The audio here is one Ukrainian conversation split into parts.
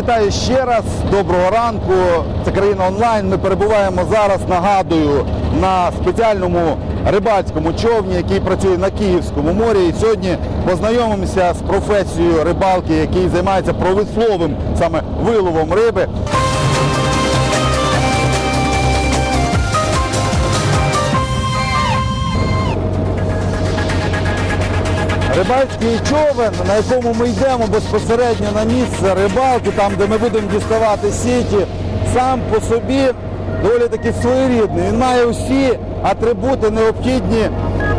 вітаю ще раз. Доброго ранку. Це країна онлайн. Ми перебуваємо зараз, нагадую, на спеціальному рибацькому човні, який працює на Київському морі. І сьогодні познайомимося з професією рибалки, який займається промисловим саме виловом риби. Рибальський човен, на якому ми йдемо безпосередньо на місце рибалки, там, де ми будемо діставати сіті, сам по собі доволі таки своєрідний. Він має усі атрибути необхідні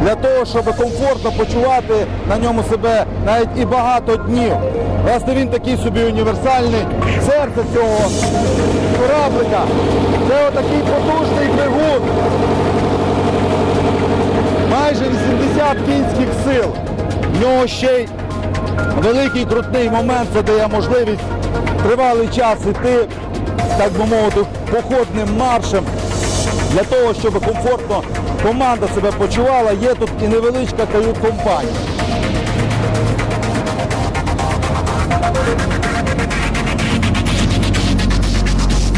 для того, щоб комфортно почувати на ньому себе навіть і багато днів. Власне, він такий собі універсальний. Серце цього кораблика це отакий потужний двигун. Майже 80 кінських сил. В нього ще й великий крутний момент, це дає можливість тривалий час іти, так би мовити, походним маршем. Для того, щоб комфортно команда себе почувала, є тут і невеличка кают-компанія.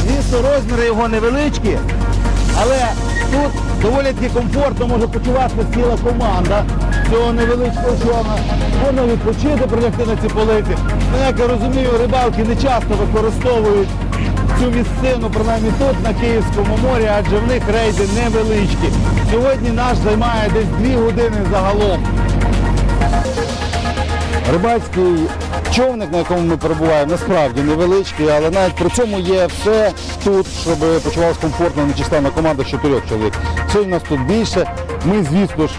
Звісно, розміри його невеличкі, але тут доволі таки комфортно може почуватися ціла команда цього невеличкого човна. Можна відпочити, прилягти на ці полиці. Ну, як я розумію, рибалки не часто використовують цю місцину, принаймні тут, на Київському морі, адже в них рейди невеличкі. Сьогодні наш займає десь 2 години загалом. Рибацький човник, на якому ми перебуваємо, насправді невеличкий, але навіть при цьому є все тут, щоб почувалася комфортно нечисленна команда чотирьох чоловік. Сьогодні нас тут більше. Ми, звісно ж,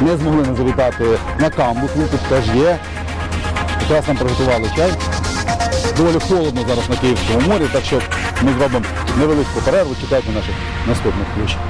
не змогли не завітати на камбус, він тут теж є. Якраз нам приготували чай. Доволі холодно зараз на Київському морі, так що ми зробимо невеличку перерву, чекайте наших наступних включень.